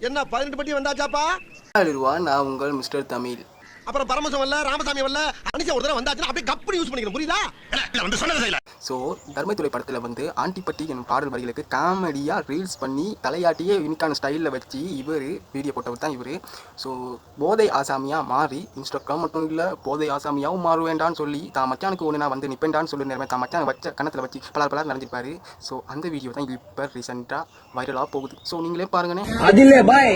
என்ன பதினெட்டு பட்டி வந்தாச்சாப்பா? நான் உங்கள் மிஸ்டர் தமிழ். அப்புறம் பரமசம் வரல ராமசாமி வரல அனிஷா ஒரு தடவை வந்தாச்சுன்னா அப்படியே கப்படி யூஸ் பண்ணிக்கணும் புரியுதா? வந்து சொன்னதை செய்யல ஸோ தர்மத்துறை படத்தில் வந்து ஆண்டிப்பட்டி என்னும் பாடல் வரிகளுக்கு காமெடியாக ரீல்ஸ் பண்ணி தலையாட்டியே யூனிக்கான ஸ்டைலில் வச்சு இவர் வீடியோ போட்டவர் தான் இவர். ஸோ போதை ஆசாமியாக மாறி இன்ஸ்டாகிராம் மட்டும் இல்லை போதை ஆசாமியாகவும் மாற வேண்டாம்னு சொல்லி தான் மச்சானுக்கு ஒன்று நான் வந்து நிப்பேன்டான்னு சொல்லி நேரமே தான் மச்சான் வச்ச கணத்தில் வச்சு பலர் பலர் நடந்திருப்பாரு. ஸோ அந்த வீடியோ தான் இப்போ ரீசெண்டாக வைரலாக போகுது. ஸோ நீங்களே பாருங்கண்ணே அதிலே பாய்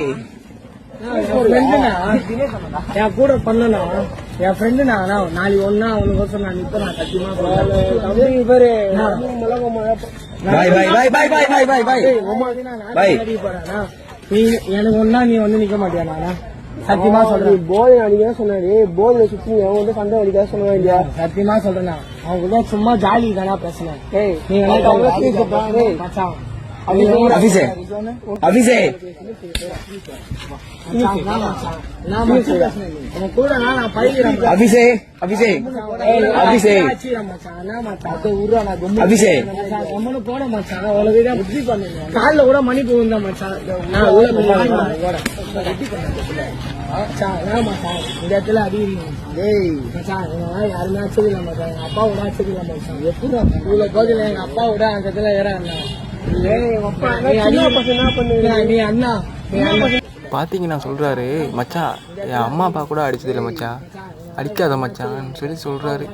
என் கூட பண்ணனா? என் ஃப்ரெண்டுனா நாளைக்கு ஒன்னா அவனுக்கு வருஷம் நான் சத்தியமா சொல்றேன். இவரு. பாய் பாய் பாய் பாய் பாய் பாய் பாய் பாய். பாய். நீ எனக்கு ஒன்னா நீ வந்து நிக்க மாட்டியா நானா சத்தியமா சொல்றேன். போதை அடிக்க சொன்னாரு. போதை சுத்தி அவன் வந்து சண்டை அடிக்க சொன்னா இல்லையா சத்தியமா சொல்றேன் அவங்க சும்மா ஜாலி தானா பேசினேன் நீங்க অফিসে অফিসে అభిషే అభిషే అభిషే అభిషే போட மச்சான் அவ்வளவு புத்தி பண்ணு காலில் கூட மணி போகுந்தா மச்சான். நான் உள்ள மச்சான் இந்த இடத்துல அறிவிங்க டேய் மச்சான் யாருமே ஆச்சரியம் மச்சான். எங்க அப்பா விட ஆச்சரியம் எப்படி இவ்வளவு கோதில அப்பா விட அந்த இடத்துல ஏறாங்க அண்ணா பார்த்தீங்கன்னா சொல்கிறாரு மச்சான் என் அம்மா அப்பா கூட அடிச்சதில்லை மச்சான் அடிக்காத மச்சான் சொல்லி சொல்கிறாரு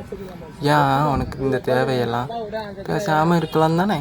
ஏன் உனக்கு இந்த தேவையெல்லாம்? பேசாமல் இருக்கலாம் தானே?